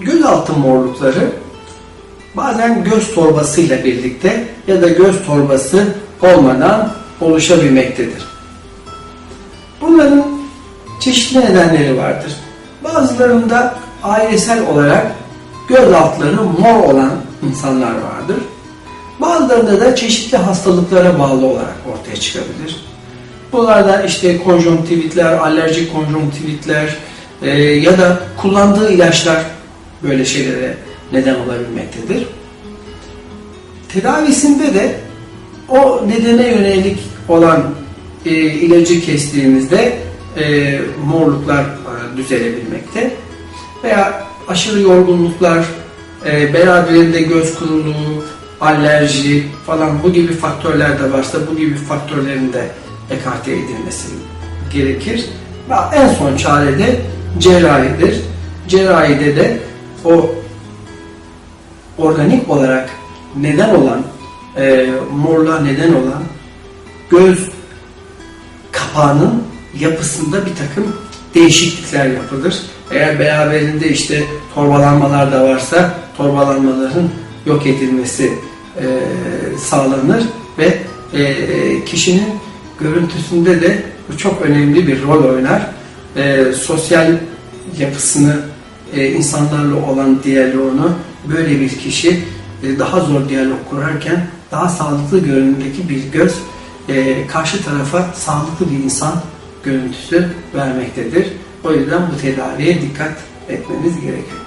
Gözaltı morlukları bazen göz torbasıyla birlikte ya da göz torbası olmadan oluşabilmektedir. Bunların çeşitli nedenleri vardır. Bazılarında ailesel olarak göz altları mor olan insanlar vardır. Bazılarında da çeşitli hastalıklara bağlı olarak ortaya çıkabilir. Bunlardan işte konjonktivitler, alerjik konjonktivitler e, ya da kullandığı ilaçlar böyle şeylere neden olabilmektedir. Tedavisinde de o nedene yönelik olan e, ilacı kestiğimizde e, morluklar e, düzelebilmekte veya aşırı yorgunluklar, e, beraberinde göz kuruluğu, alerji falan bu gibi faktörler de varsa bu gibi faktörlerin de ekarte edilmesi gerekir. Ve en son çare de cerrahidir. Cerrahide de o organik olarak neden olan, e, morluğa neden olan göz kapağının yapısında bir takım değişiklikler yapılır. Eğer beraberinde işte torbalanmalar da varsa torbalanmaların yok edilmesi e, sağlanır ve e, kişinin görüntüsünde de bu çok önemli bir rol oynar. E, sosyal yapısını, e, insanlarla olan diyaloğunu böyle bir kişi e, daha zor diyalog kurarken daha sağlıklı görünümdeki bir göz e, karşı tarafa sağlıklı bir insan görüntüsü vermektedir. O yüzden bu tedaviye dikkat etmemiz gerekiyor.